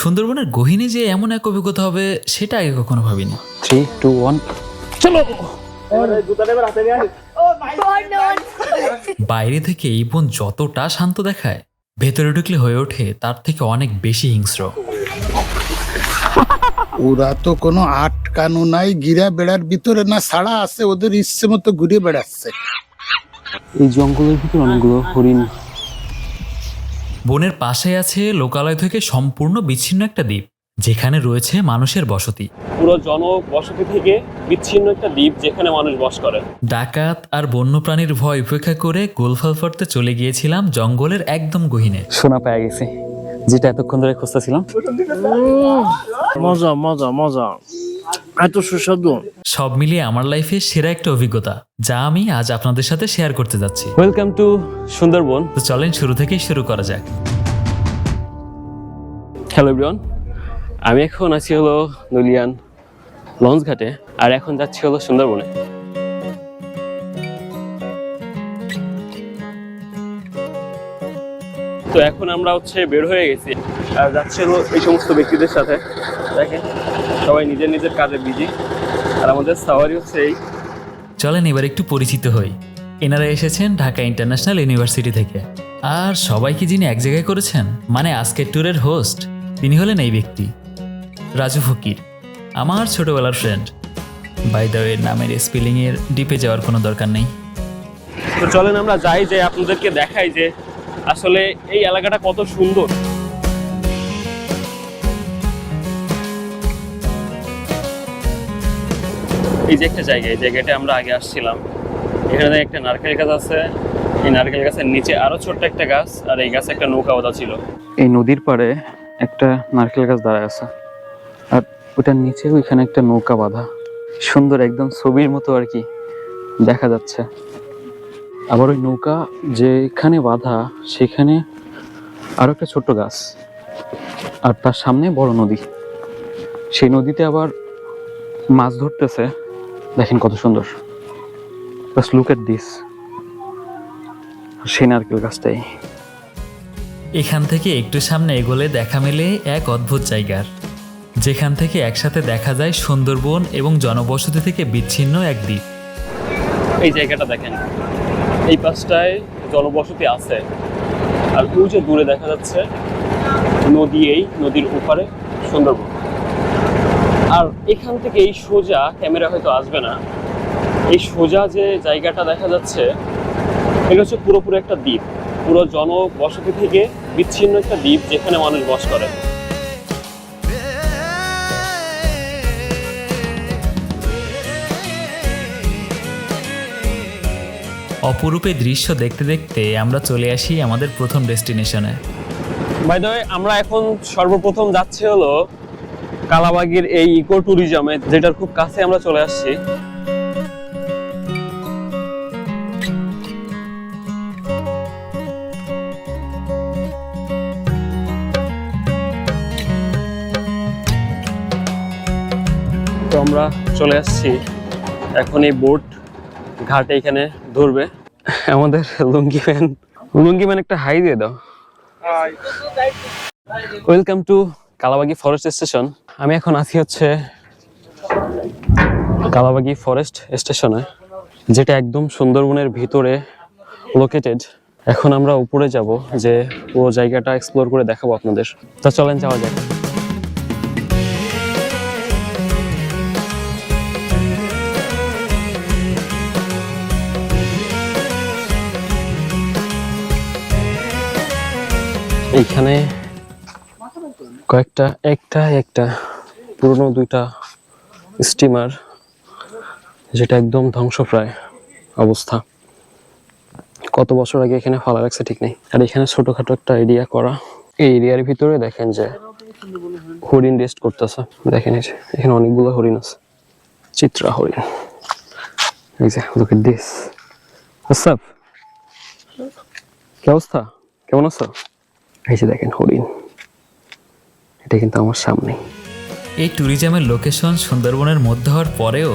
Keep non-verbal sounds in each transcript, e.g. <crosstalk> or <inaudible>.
সুন্দরবনের গহিনে যে এমন এক অভিজ্ঞতা হবে সেটা আগে কখনো ভাবিনি। থ্রি টু ওয়ান চলো। বাইরে থেকে এই বন যতটা শান্ত দেখায় ভেতরে ঢুকলে হয়ে ওঠে তার থেকে অনেক বেশি হিংস্র। ওরা তো কোনো আটকানো নাই গিরা বেড়ার ভিতরে না ছাড়া আছে ওদের ইচ্ছে মতো ঘুরে বেড়াচ্ছে। এই জঙ্গলের ভিতরে অনেকগুলো হরিণ বনের পাশে আছে লোকালয় থেকে সম্পূর্ণ বিচ্ছিন্ন একটা দ্বীপ যেখানে রয়েছে মানুষের বসতি। পুরো জনবসতি থেকে বিচ্ছিন্ন একটা দ্বীপ যেখানে মানুষ বাস করে। ডাকাত আর বন্যপ্রাণীর ভয় উপেক্ষা করে গোলফাল ফরতে চলে গিয়েছিলাম জঙ্গলের একদম গহিনে। সোনা পেয়ে গেছি যেটা এতক্ষণ ধরে খুঁজতেছিলাম। মজা মজা মজা। এত সুস্বাদু। সব মিলিয়ে আমার লাইফে সেরা একটা অভিজ্ঞতা যা আমি আজ আপনাদের সাথে শেয়ার করতে যাচ্ছি। Welcome to Sundarban. তো চলেন শুরু থেকেই শুরু করা যাক। হ্যালো এভরিওয়ান আমি এখন আছি হলো নলিয়ান লঞ্চ ঘাটে আর এখন যাচ্ছি হলো সুন্দরবনে। তো এখন আমরা হচ্ছে বের হয়ে গেছি আর যাচ্ছি হলো এই সমস্ত ব্যক্তিদের সাথে। দেখেন সবাই নিজের নিজের কাজে বিজি আর আমাদের সাওয়ারি হচ্ছে এই। চলেন এবার একটু পরিচিত হই। এনারা এসেছেন ঢাকা ইন্টারন্যাশনাল ইউনিভার্সিটি থেকে। আর সবাইকে যিনি এক জায়গায় করেছেন মানে আজকের ট্যুরের হোস্ট তিনি হলেন এই ব্যক্তি। রাজু ফকির আমার ছোটবেলার ফ্রেন্ড বাই দ্য ওয়ে নামের স্পেলিংয়ের ডিপে যাওয়ার কোনো দরকার নেই। তো চলেন আমরা যাই যে আপনাদেরকে দেখাই যে আসলে এই এলাকাটা কত সুন্দর। এই যে একটা জায়গা, এই জায়গাটা আমরা আগে আসছিলাম। এখানে একটা নারকেল গাছ আছে। এই নারকেল গাছের নিচে আরও ছোট্ট একটা গাছ, আর এই গাছে একটা নৌকা বাঁধা ছিল। এই নদীর পাড়ে একটা নারকেল গাছ দাঁড়ায় আছে। আর ওটার নিচে ওইখানে একটা নৌকা বাঁধা। সুন্দর একদম ছবির মতো আর কি দেখা যাচ্ছে। আবার ওই নৌকা যেখানে বাঁধা, সেখানে আরও একটা ছোট্ট গাছ। আর তার সামনে বড় নদী। সেই নদীতে আবার মাছ ধরতেছে। দেখেন কত সুন্দর। জাস্ট লুক এট দিস সেই নারকেল গাছটাই। এখান থেকে একটু সামনে এগোলে দেখা মেলে এক অদ্ভুত জায়গার যেখান থেকে একসাথে দেখা যায় সুন্দরবন এবং জনবসতি থেকে বিচ্ছিন্ন এক দ্বীপ। এই জায়গাটা দেখেন। এই পাশটায় জনবসতি আছে। আর ওই যে দূরে দেখা যাচ্ছে নদী এই নদীর ওপারে সুন্দরবন। আর এখান থেকে এই সোজা ক্যামেরা হয়তো আসবে না। এই সোজা যে জায়গাটা দেখা যাচ্ছে এটা হচ্ছে পুরোপুরি একটা দ্বীপ। পুরো জনবসতি থেকে বিচ্ছিন্ন একটা দ্বীপ যেখানে মানুষ বস করে। অপরূপে দৃশ্য দেখতে দেখতে আমরা চলে আসি আমাদের প্রথম ডেস্টিনেশনে। বাই দ্য আমরা এখন সর্বপ্রথম যাচ্ছি হলো কালাবাগের এই ইকো ট্যুরিজমে যেটার খুব কাছে আমরা চলে আসছি। তো আমরা চলে আসছি। এখন এই বোট ঘাটে এখানে ধরবে। আমাদের লুঙ্গি ম্যান লুঙ্গি ম্যান একটা হাই দিয়ে দাও। Welcome to Kalabagi forest station আমি এখন আছি হচ্ছে কালাবাগি ফরেস্ট স্টেশনে যেটা একদম সুন্দরবনের ভিতরে লোকেটেড এখন আমরা উপরে যাব, যে পুরো জায়গাটা এক্সপ্লোর করে দেখাবো আপনাদের। তা চলেন যাওয়া যাক। এইখানে কয়েকটা, একটা একটা, পুরনো দুইটা স্টিমার যেটা একদম ধ্বংসপ্রায় অবস্থা। কত বছর আগে এখানে ফালা রাখছে ঠিক নেই। আর এখানে ছোটখাটো একটা এরিয়া করা। এই এরিয়ার ভিতরে দেখেন যে হরিণ রেস্ট করতেছে। দেখেন এখানে অনেকগুলো হরিণ আছে। চিত্রা হরিণ। কি অবস্থা? কেমন আছো? এই যে দেখেন হরিণ। এটা কিন্তু আমার সামনে। এই ট্যুরিজমের লোকেশন সুন্দরবনের মধ্যে হওয়ার পরেও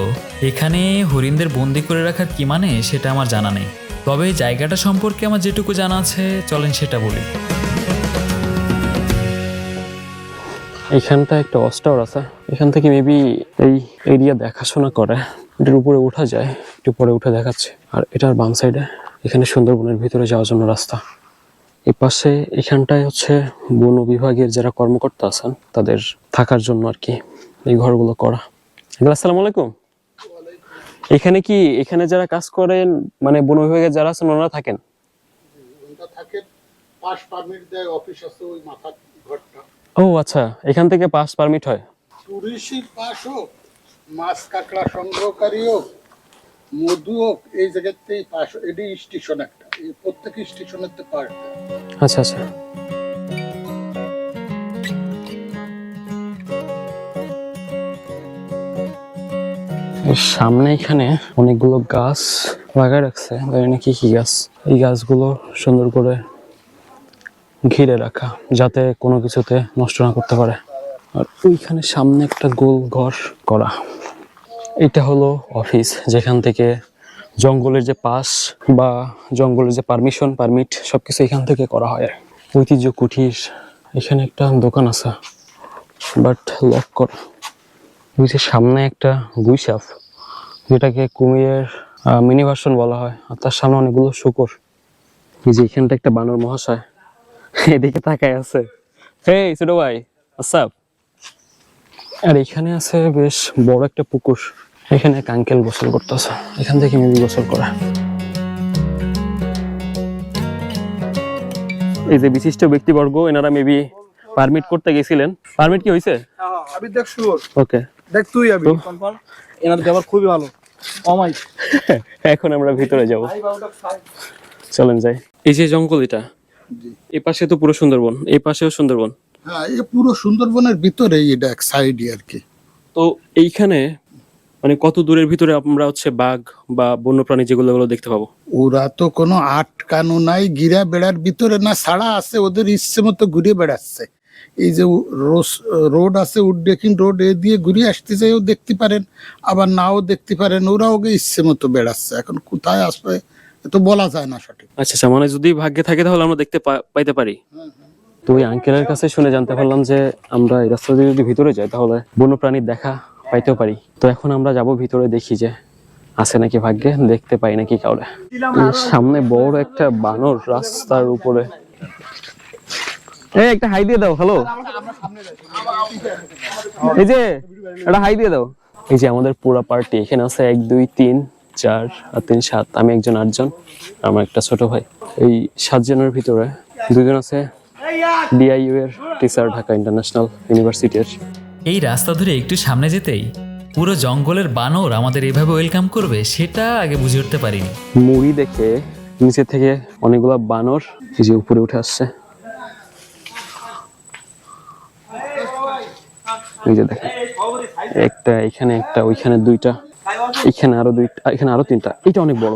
এখানে হরিণদের বন্দি করে রাখার কি মানে সেটা আমার জানা নেই। তবে এই জায়গাটা সম্পর্কে আমার যেটুকু জানা আছে চলেন সেটা বলি। এখানটা একটা অস্টার আছে। এখান থেকে মেবি এই এরিয়া দেখাশোনা করে। এটার উপরে উঠা যায় একটু পরে উঠে দেখাচ্ছে। আর এটার বাম সাইডে এখানে সুন্দরবনের ভিতরে যাওয়ার জন্য রাস্তা। এই পাশে এখানটায় হচ্ছে বন বিভাগের যারা কর্মকর্তা আছেন তাদের থাকার জন্য আর কি এই ঘরগুলো করা। আসসালামু আলাইকুম। এখানে কি এখানে যারা কাজ করেন মানে বন বিভাগের যারা আছেন ওনারা থাকেন? ও আচ্ছা এখান থেকে পাস পারমিট হয়। টুরিস্টের পাস হোক মাছ কাঁকড়া সংগ্রহকারী হোক মধু এই জায়গাতেই পাস এটি স্টেশন একটা। প্রত্যেক স্টেশনের তো পাস আচ্ছা আচ্ছা। সামনে এখানে অনেকগুলো গাছ লাগায় রাখছে। জানি কি কি গাছ। এই গাছগুলো সুন্দর করে ঘিরে রাখা, যাতে কোনো কিছুতে নষ্ট না করতে পারে। আর ওইখানে সামনে একটা গোল ঘর করা। এটা হলো অফিস, যেখান থেকে জঙ্গলের যে পাস বা জঙ্গলের যে পারমিশন, পারমিট, সবকিছু এখান থেকে করা হয়। ঐতিহ্য কুঠির, এখানে একটা দোকান আছে বাট লক করা। সামনে একটা গুইসাফ যেটাকে কুমিরের মিনি ভার্সন বলা হয়, আর তার সামনে অনেকগুলো শুকর। এই যে এখানটা একটা বানর মহাশয়, এদিকে তাকায় আছে। হেই, ছোট ভাই আসাপ আর এখানে আছে বেশ বড় একটা পুকুর। এখানে এক আঙ্কেল গোসল করতেছে। এখান থেকে মেবি গোসল করা। এই যে বিশিষ্ট ব্যক্তিবর্গ এনারা মেবি পারমিট করতে গেছিলেন। পারমিট কি হয়েছে আমি দেখ শুয়োর ওকে দেখ তুই আমি কনফার্ম এনাদের ব্যবহার খুবই ভালো। অমাই <laughs> এখন আমরা ভিতরে যাব। চলেন যাই। এই যে জঙ্গল এটা এই পাশে তো পুরো সুন্দরবন এই পাশেও সুন্দরবন। হ্যাঁ এই পুরো সুন্দরবনের ভিতরেই এটা এক সাইডই আর কি। তো এইখানে মানে কত দূরের ভিতরে আমরা হচ্ছে বাঘ বা বন্যপ্রাণী যেগুলো ওগুলো দেখতে পাবো? ওরা তো কোনো আটকানো নাই গিরা বেড়ার ভিতরে না ছাড়া আছে ওদের ইচ্ছে মতো ঘুরে বেড়াচ্ছে। এই যে রোড আছে উড্ডেকিং রোড এ দিয়ে ঘুরে আসতে চাইও দেখতে পারেন আবার নাও দেখতে পারেন ওরা ওকে ইচ্ছে মতো বেড়াচ্ছে। এখন কোথায় আসবে তো বলা যায় না সঠিক। আচ্ছা আচ্ছা মানে যদি ভাগ্যে থাকে তাহলে আমরা দেখতে পা- পাইতে পারি। তো ওই আঙ্কেলের কাছে শুনে জানতে পারলাম যে আমরা এই রাস্তা দিয়ে যদি ভিতরে যাই তাহলে বন্যপ্রাণীর দেখা পাইতেও পারি। তো এখন আমরা যাব ভিতরে দেখি যে আছে নাকি ভাগ্যে দেখতে পাই নাকি কাউরে। সামনে বড় একটা বানর রাস্তার উপরে। এই একটা হাই দিয়ে দাও হ্যালো এই যে একটা হাই দিয়ে দাও। এই যে আমাদের পুরো পার্টি এখানে আছে এক দুই তিন চার আর তিন সাত। আমি একজন আটজন আমার একটা ছোট ভাই। এই সাতজনের ভিতরে দুজন আছে ডিআইইউ এর টিচার ঢাকা ইন্টারন্যাশনাল ইউনিভার্সিটির। এই রাস্তা ধরে একটু সামনে যেতেই পুরো জঙ্গলের বানর আমাদের এভাবে ওয়েলকাম করবে সেটা আগে বুঝে উঠতে পারিনি। মুড়ি দেখে নিচে থেকে অনেকগুলো বানর এই যে উপরে উঠে আসছে। এই যে দেখেন একটা এখানে একটা ওইখানে দুইটা এখানে আরও দুইটা এখানে আরও তিনটা এটা অনেক বড়।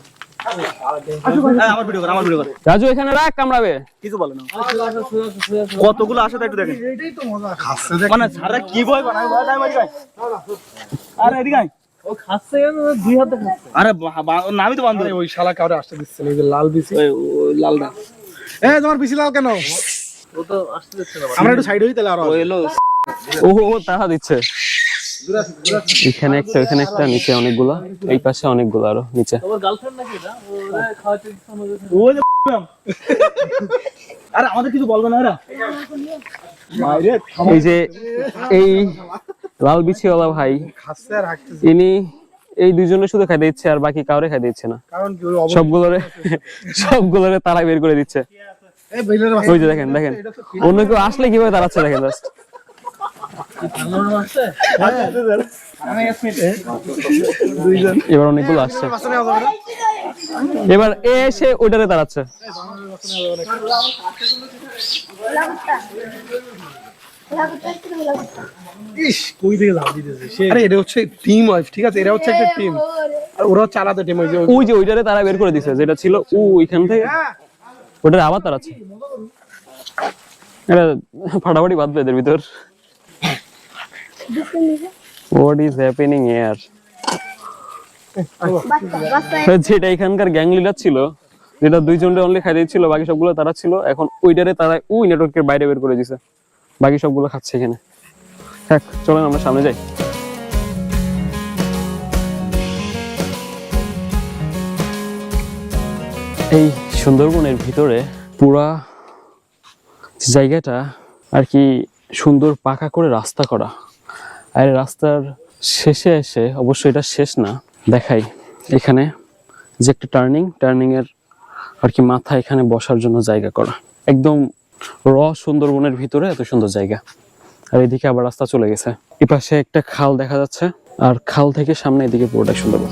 রাজু এখানে রাখ কামড়াবে। কিছু বলে না। কতগুলো আসে তাই একটু দেখেন মানে সারা কি বানায় আরে এদিকে আরে নামই তো বান্ধব। ওই শালা কাউরে আসতে দিচ্ছে না, লাল বিসি এ তোমার বিসি লাল কেন? ও তো আসতে দিচ্ছে না। আমরা একটু সাইড হই তাহলে আরও এলো। ও ও তাহা দিচ্ছে। এখানে একটা এখানে একটা নিচে অনেকগুলা এই পাশে অনেকগুলো আরও নিচে। আরে আমাদের কিছু বলবে না এরা? এই যে এই লাল বিছিওয়ালা ভাই খাচ্ছে ইনি এই দুজনে শুধু খাই দিচ্ছে আর বাকি কাউরে খাই দিচ্ছে না। সবগুলোরে সবগুলোরে তারা বের করে দিচ্ছে। ওই যে দেখেন দেখেন। অন্য কেউ আসলে কীভাবে দাঁড়াচ্ছে দেখেন জাস্ট এবার অনেকগুলো আসছে। এবার এ এসে ওইটারে দাঁড়াচ্ছে। এটা হচ্ছে টিম ওয়াইফ ঠিক আছে? এটা হচ্ছে একটা টিম আর ওরা হচ্ছে আলাদা টিম ওই যে ওই যে ওইটারে তারা বের করে দিছে যেটা ছিল ও ওইখান থেকে। ওটারে আবার তারা আছে এটা ফাটাফাটি বাঁধবে এদের ভিতর। হোয়াট ইজ হ্যাপেনিং এয়ার যেটা এখানকার গ্যাং লিডার ছিল, যেটা দুইজনটা অনলি খাই দিচ্ছিল বাকি সবগুলো তারা ছিল, এখন ওইটারে তারা ওই নেটওয়ার্কের বাইরে বের করে দিছে। বাকি সবগুলো খাচ্ছে এখানে। থাক, চলেন আমরা সামনে যাই। এই সুন্দরবনের ভিতরে পুরা জায়গাটা আর কি সুন্দর পাকা করে রাস্তা করা। আর রাস্তার শেষে এসে অবশ্যই এটা শেষ না, দেখাই। এখানে যে একটা টার্নিং টার্নিং এর আর কি মাথা এখানে বসার জন্য জায়গা করা। একদম র সুন্দরবনের ভিতরে এত সুন্দর জায়গা। আর এদিকে আবার রাস্তা চলে গেছে। এ পাশে একটা খাল দেখা যাচ্ছে, আর খাল থেকে সামনে এদিকে পুরোটা সুন্দরবন।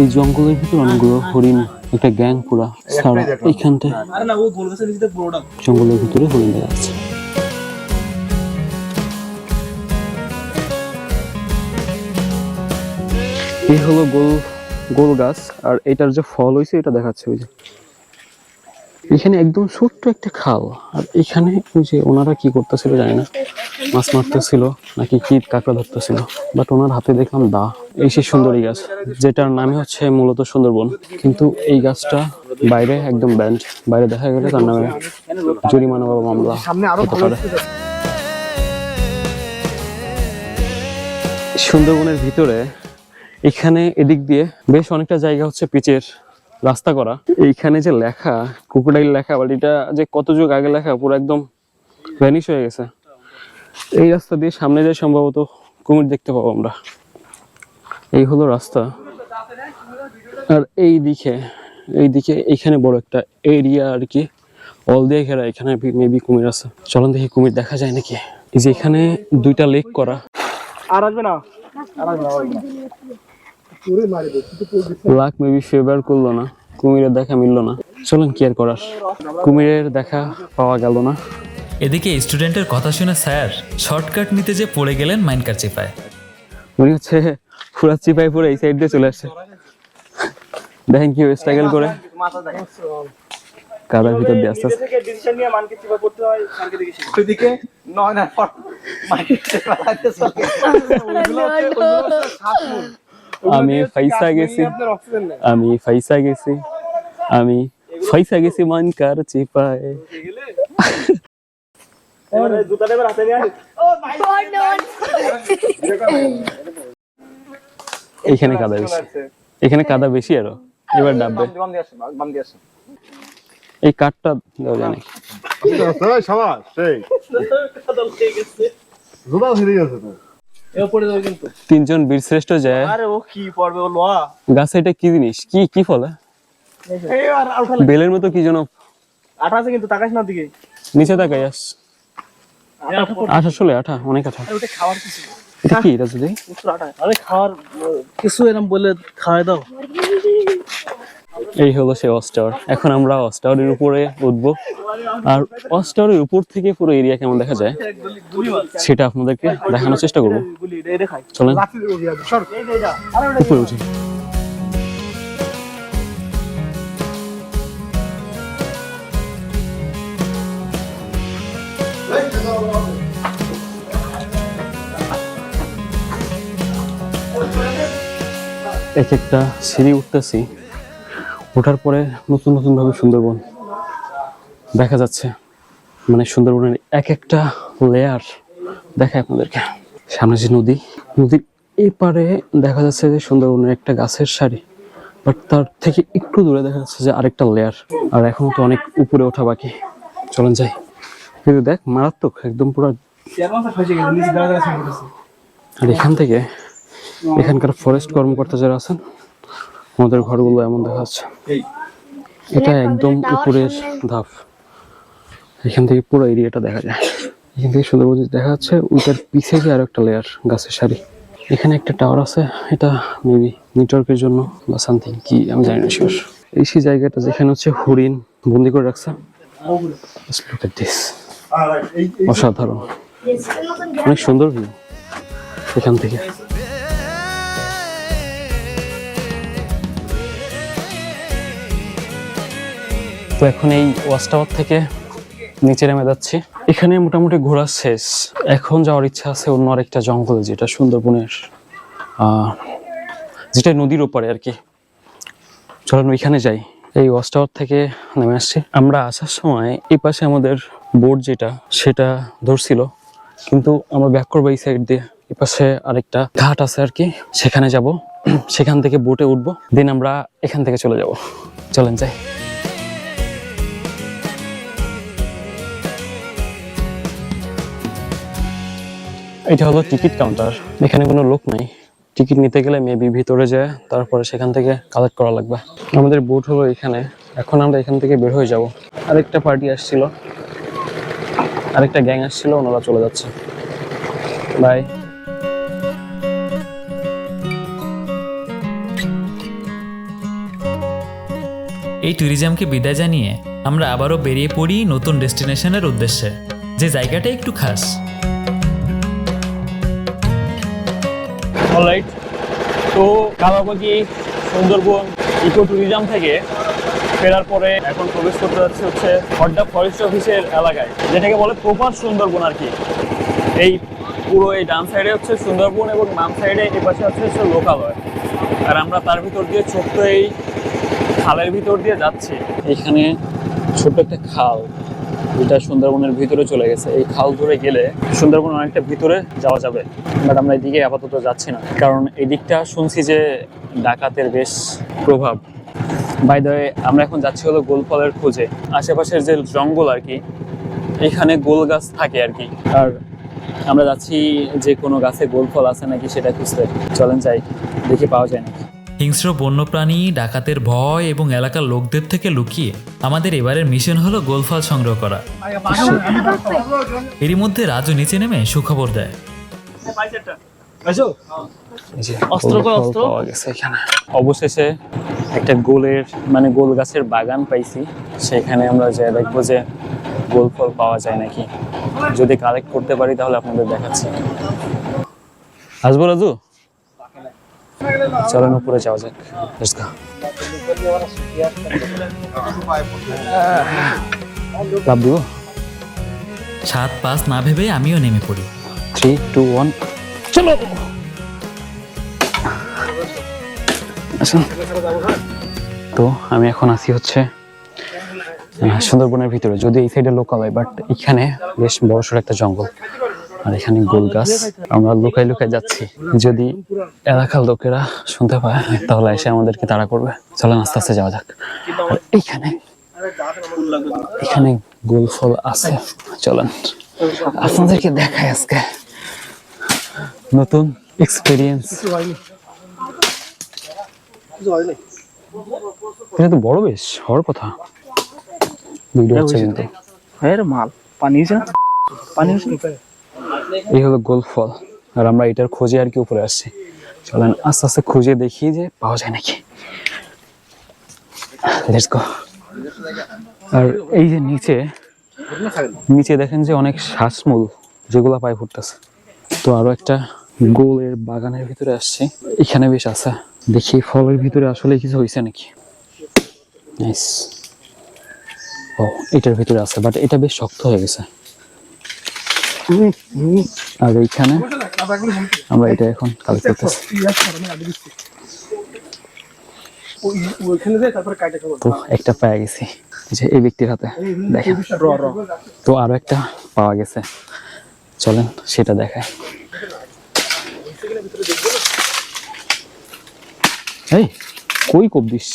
এই জঙ্গলের ভিতরে অনেকগুলো হরিণ একটা গ্যাং পুরা সারা এইখানতে জঙ্গলের ভিতরে হরিণ দেখা যাচ্ছে এই হলো গোল গোল গাছ আর এটার যে ফল হয়েছে এটা দেখাচ্ছে ওই যে। এখানে একদম ছোট্ট একটা খাল। আর এখানে ওই যে ওনারা কি করতেছিল জানি না মাছ মারতেছিল নাকি কি কাঁকড়া ধরতেছিল। বাট ওনার হাতে দেখলাম দা এই সেই সুন্দরী গাছ যেটার নামে হচ্ছে মূলত সুন্দরবন। কিন্তু এই গাছটা বাইরে একদম ব্যান্ড বাইরে দেখা গেলে তার নামে জরিমানা বা মামলা হতে পারে। সুন্দরবনের ভিতরে এখানে এদিক দিয়ে বেশ অনেকটা জায়গা হচ্ছে পিচের রাস্তা করা। এইখানে যে লেখা কুকুরাইল লেখা বাট এটা যে কত যুগ আগে লেখা পুরো একদম ভ্যানিশ হয়ে গেছে। এই রাস্তা দিয়ে সামনে যায় সম্ভবত কুমির দেখতে পাবো আমরা। এই হলো রাস্তা। আর এই দিকে এই দিকে এইখানে বড় একটা এরিয়া আর কি। অল দিয়ে ঘেরা এখানে মেবি কুমির আছে। চলন দেখি কুমির দেখা যায় নাকি? এই যে এখানে দুইটা লেক করা। আর আসবে না আর আসবে না, লাক মেবি ফেভার করল না কুমিরের দেখা মিললো না। চলেন কি আর করার? কুমিরের দেখা পাওয়া গেল না। এদিকে স্টুডেন্টের কথা শুনে স্যার শর্টকাট নিতে যে পড়ে গেলেন মাইনকার চেপায়। উনি হচ্ছে পুরা চিপাই পুরো এই সাইড দিয়ে চলে আসছে। দেখেন কি স্ট্রাগল করে। কাদার ভিতর দিয়ে আস্তে আস্তে ডিসিশন নিয়ে মানকে চিপা করতে হয় স্যারকে দেখে শিখি নয় না চলে <laughs> হচ্ছে হচ্ছে আমি ফাইসা গেছি। আমি ফাইসা গেছি। আমি ফাইসা গেছি মান কার চিপায়। এইখানে কাদা বেশি। এখানে কাদা বেশি আরও। এবার ডাববে। এই কাঠটা দেওয়া যায় নাকি এই সেই। <laughs> জোদা ছিঁড়ে গেছে তো। পড়ে যাবে কিন্তু। তিনজন বীরশ্রেষ্ঠ যায়। আরে ও কি পড়বে ও লোয়া গাছে এটা কি জিনিস? কি কি ফলে এই আর আর বেলের মতো কি যেন? আঠা আছে কিন্তু তাকাস না দিকে নিচে তাকাই আস। আঠা আসলে আঠা অনেক আঠা। ওটা খাওয়ার কিছু এটা কি এটা যদি? আঠা। আরে খাওয়ার কিছু এরকম বলে খাওয়াই দাও। এই হলো সেই অস্টার। এখন আমরা অস্টারের উপরে উঠবো। আর অস্টারের উপর থেকে পুরো এরিয়া কেমন দেখা যায়, সেটা আপনাদেরকে দেখানোর চেষ্টা করব। চলেন। উপরে উঠি। এক একটা সিঁড়ি উঠতেছি। ওঠার পরে নতুন নতুন ভাবে সুন্দরবন দেখা যাচ্ছে। মানে সুন্দরবনের এক একটা লেয়ার দেখায় আপনাদেরকে। সামনে যে নদী, নদীর এই পারে দেখা যাচ্ছে যে সুন্দরবনের একটা গাছের সারি বাট তার থেকে একটু দূরে দেখা যাচ্ছে যে আরেকটা লেয়ার আর এখনও তো অনেক উপরে ওঠা বাকি। চলেন যাই। কিন্তু দেখ, মারাত্মক, একদম পুরো আর এখান থেকে এখানকার ফরেস্ট কর্মকর্তা যারা আছেন আমাদের ঘরগুলো এমন দেখা যাচ্ছে। এটা একদম উপরের ধাপ। এখান থেকে পুরো এরিয়াটা দেখা যায়। এখান থেকে সুন্দরবন দেখা যাচ্ছে ওইটার পিছে যে আরও একটা লেয়ার গাছের সারি। এখানে একটা টাওয়ার আছে এটা মেবি নেটওয়ার্কের জন্য বা সামথিং কি আমি জানি না শিওর এই সেই জায়গাটা যেখানে হচ্ছে হরিণ বন্দি করে রাখছে. অসাধারণ। অনেক সুন্দর ভিউ এখান থেকে। তো এখন এই ওয়াচ টাওয়ার থেকে নিচে নেমে যাচ্ছি। এখানে মোটামুটি ঘোরা শেষ। এখন যাওয়ার ইচ্ছা আছে অন্য আরেকটা জঙ্গল, যেটা সুন্দরবনের যেটা নদীর ওপারে আর কি। চলেন ওইখানে যাই। এই ওয়াচ টাওয়ার থেকে নেমে আসছি। আমরা আসার সময় এই পাশে আমাদের বোর্ড যেটা, সেটা ধরছিল। কিন্তু আমরা ব্যাক করব এই সাইড দিয়ে। এই পাশে আরেকটা ঘাট আছে আর কি, সেখানে যাব। সেখান থেকে বোটে উঠবো। দেন আমরা এখান থেকে চলে যাব। চলেন যাই। এটা হলো টিকিট কাউন্টার এখানে কোনো লোক নাই। টিকিট নিতে গেলে মেবি ভিতরে যায়, তারপরে সেখান থেকে কালেক্ট করা লাগবে। আমাদের বোট হলো এখানে। এখন আমরা এখান থেকে বের হয়ে যাব। আরেকটা পার্টি আসছিল। আরেকটা গ্যাং আসছিল, ওনারা চলে যাচ্ছে। বাই এই ট্যুরিজমকে বিদায় জানিয়ে আমরা আবারও বেরিয়ে পড়ি নতুন ডেস্টিনেশনের উদ্দেশ্যে। যে জায়গাটা একটু খাস। অলরাইট তো কালাবাগি সুন্দরবন ইকো ট্যুরিজম থেকে ফেরার পরে এখন প্রবেশ করতে যাচ্ছে হচ্ছে হড্ডা ফরেস্ট অফিসের এলাকায়, যেটাকে বলে প্রপার সুন্দরবন আর কি। এই পুরো এই ডান সাইডে হচ্ছে সুন্দরবন এবং বাম সাইডে এই পাশে হচ্ছে হচ্ছে লোকালয়। আর আমরা তার ভিতর দিয়ে ছোট্ট এই খালের ভিতর দিয়ে যাচ্ছি। এখানে ছোট্ট একটা খাল। যেটা সুন্দরবনের ভিতরে চলে গেছে। এই খাল ধরে গেলে সুন্দরবন অনেকটা ভিতরে যাওয়া যাবে। বাট আমরা এদিকে আপাতত যাচ্ছি না। কারণ এদিকটা শুনছি যে ডাকাতের বেশ প্রভাব। বাই দ্য আমরা এখন যাচ্ছি হলো গোলফলের খোঁজে। আশেপাশের যে জঙ্গল আর কি, এখানে গোল গাছ থাকে আর কি। আর আমরা যাচ্ছি যে কোনো গাছে গোল ফল আছে নাকি সেটা খুঁজতে। চলেন যাই, দেখি পাওয়া যায় নাকি। হিংস্র বন্যপ্রাণী ডাকাতের ভয় এবং এলাকার লোকদের থেকে লুকিয়ে আমাদের এবারের মিশন হলো গোলফল সংগ্রহ করা। এরই মধ্যে রাজু নিচে নেমে সুখবর দেয়। অবশেষে একটা গোলের মানে গোল গাছের বাগান পাইছি। সেখানে আমরা যে দেখব যে গোল ফল পাওয়া যায় নাকি। যদি কালেক্ট করতে পারি তাহলে আপনাদের দেখাচ্ছি। আসব রাজু? চলেন উপরে যাওয়া যাক। লাভ দিব সাত পাঁচ না ভেবে আমিও নেমে পড়ি। থ্রি টু ওয়ান চলো! তো আমি এখন আছি হচ্ছে সুন্দরবনের ভিতরে যদি এই সাইডে লোকাল হয় বাট এখানে বেশ বড়সড় একটা জঙ্গল। আর এখানে গোল গাছ। আমরা লুকাই লুকাই যাচ্ছি। যদি এলাকার লোকেরা শুনতে পায়, তাহলে এসে আমাদেরকে তাড়া করবে। চলেন আস্তে আস্তে যাওয়া যাক। আর এইখানে, এখানে গোল ফল আছে। চলেন। আপনাদেরকে দেখায় আজকে নতুন এক্সপিরিয়েন্স এটা তো বড় বেশ, হওয়ার কথা। ভিডিও হচ্ছে কিন্তু। হ্যাঁ রে মাল। পানি পানি? এই হলো গোল ফল। আর আমরা এটার খোঁজে আর কি উপরে আসছি। চলেন আস্তে আস্তে খুঁজে দেখি যে পাওয়া যায় নাকি। লেটস আর এই যে নিচে নিচে দেখেন যে অনেক শ্বাসমূল যেগুলা পায়ে ফুটতেছে। তো আরও একটা গোলের বাগানের ভিতরে আসছে। এখানে বেশ আছে। দেখি ফলের ভিতরে আসলে কিছু হয়েছে নাকি। ও, এটার ভিতরে আছে বাট এটা বেশ শক্ত হয়ে গেছে। আর এইখানে আমরা এটা এখন কালেক্ট করতেছি। তো একটা পেয়ে গেছি। এই যে এই ব্যক্তির হাতে দেখেন তো আরও একটা পাওয়া গেছে। চলেন সেটা দেখায় এই কই কোপ দিস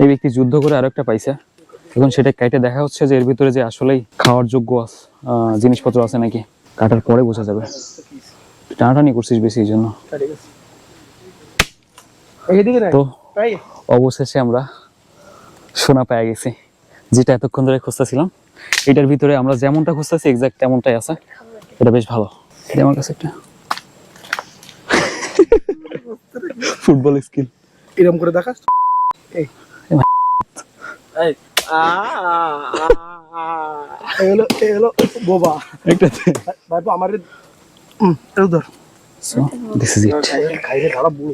এই ব্যক্তি যুদ্ধ করে আরও একটা পাইছে। এখন সেটা কাইটে দেখা হচ্ছে যে এর ভিতরে যে আসলেই খাওয়ার যোগ্য জিনিসপত্র আছে নাকি কাটার পরে বোঝা যাবে। টানাটানি করছিস বেশি এই জন্য। তো অবশেষে আমরা সোনা পেয়ে গেছি যেটা এতক্ষণ ধরে খুঁজতেছিলাম। এটার ভিতরে আমরা যেমনটা খুঁজতেছি এক্সাক্ট তেমনটাই আছে। এটা বেশ ভালো। এটা আমার কাছে একটা ফুটবল স্কিল। এরকম করে দেখাস? এই। এগুলো এগুলো বোবা। একটা ভাই আমার হুম এগুলো ধর। সো দিস ইজ ইট খাইলে ধারা বুড়ো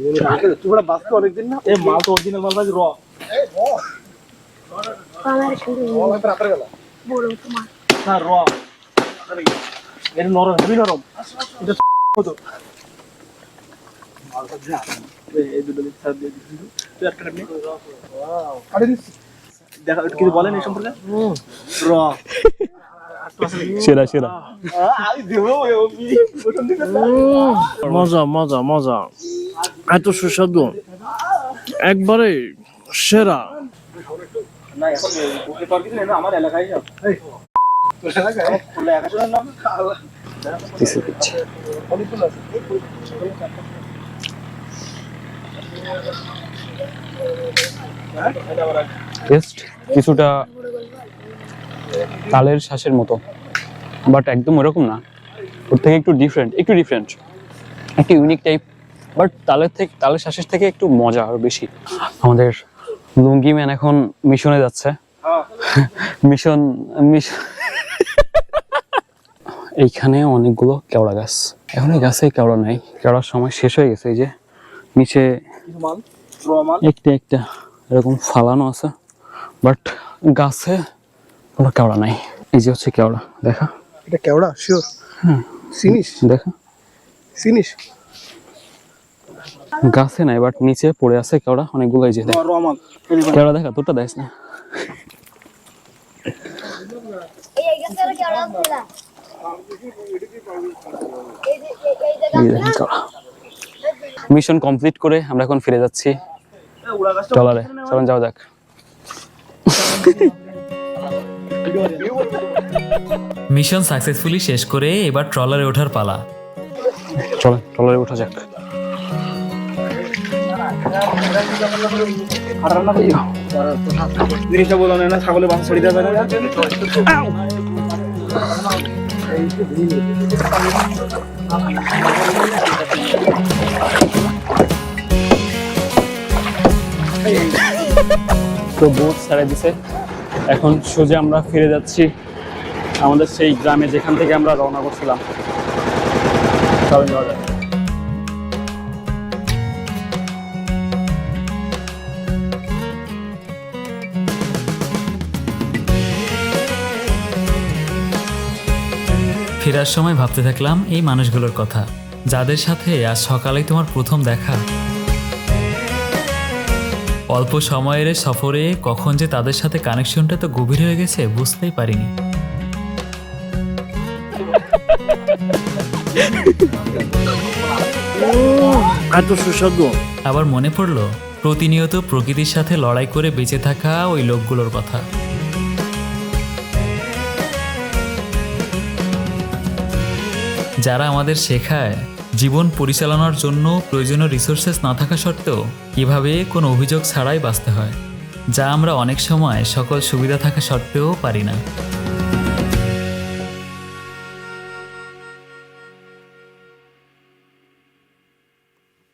তুই বড় বাঁচতে অনেকদিন না? এ মাল তো অরিজিনাল মাল ভাই র। না র। এটা নরম হেবি নরম। এটা কত? এই দুটো দিক দিয়ে দিচ্ছি। তুই একটা কাটনি আরে দিচ্ছি দেখা কিছু বলেন এই সম্পর্কে? র সেরা সেরা। মজা মজা মজা। এত সুস্বাদু। একবারে সেরা। আমার এলাকায় টেস্ট কিছুটা তালের শ্বাসের মতো। বাট একদম ওরকম না। ওর থেকে একটু ডিফারেন্ট একটু ডিফারেন্ট একটু ইউনিক টাইপ বাট তালের থেকে তালের শ্বাসের থেকে একটু মজা আরও বেশি। আমাদের লুঙ্গি ম্যান এখন মিশনে যাচ্ছে। মিশন মিশন এইখানে অনেকগুলো কেওড়া গাছ। এখন এই গাছে কেওড়া নাই। কেওড়ার সময় শেষ হয়ে গেছে এই যে। নিচে একটা একটা এরকম ফালানো আছে। বাট গাছে কোনো কেওড়া নাই। এই যে হচ্ছে কেওড়া দেখা? এটা কেওড়া? শিওর চিনিস দেখা? চিনিস গাছে নাই বাট নিচে পড়ে আছে কেওড়া অনেকগুলো এই যে কেওড়া দেখা তোরটা দেখ না। মিশন কমপ্লিট করে আমরা এখন ফিরে যাচ্ছি। ট্রলারে চলুন যাওয়া যাক। মিশন সাকসেসফুলি শেষ করে এবার ট্রলারে ওঠার পালা। চলেন ট্রলারে ওঠা যাক। জিনিসটা বলো না বাসা দেবে না। তো বোট ছেড়ে দিছে। এখন সোজা আমরা ফিরে যাচ্ছি আমাদের সেই গ্রামে যেখান থেকে আমরা রওনা করছিলাম। ফেরার সময় ভাবতে থাকলাম এই মানুষগুলোর কথা। যাদের সাথে আজ সকালেই তোমার প্রথম দেখা। অল্প সময়ের সফরে কখন যে তাদের সাথে কানেকশনটা তো গভীর হয়ে গেছে বুঝতেই পারিনি। এত সুস্বাদু। আবার মনে পড়ল প্রতিনিয়ত প্রকৃতির সাথে লড়াই করে বেঁচে থাকা ওই লোকগুলোর কথা। যারা আমাদের শেখায় জীবন পরিচালনার জন্য প্রয়োজনীয় রিসোর্সেস না থাকা সত্ত্বেও কীভাবে কোনো অভিযোগ ছাড়াই বাঁচতে হয়, যা আমরা অনেক সময় সকল সুবিধা থাকা সত্ত্বেও পারি না।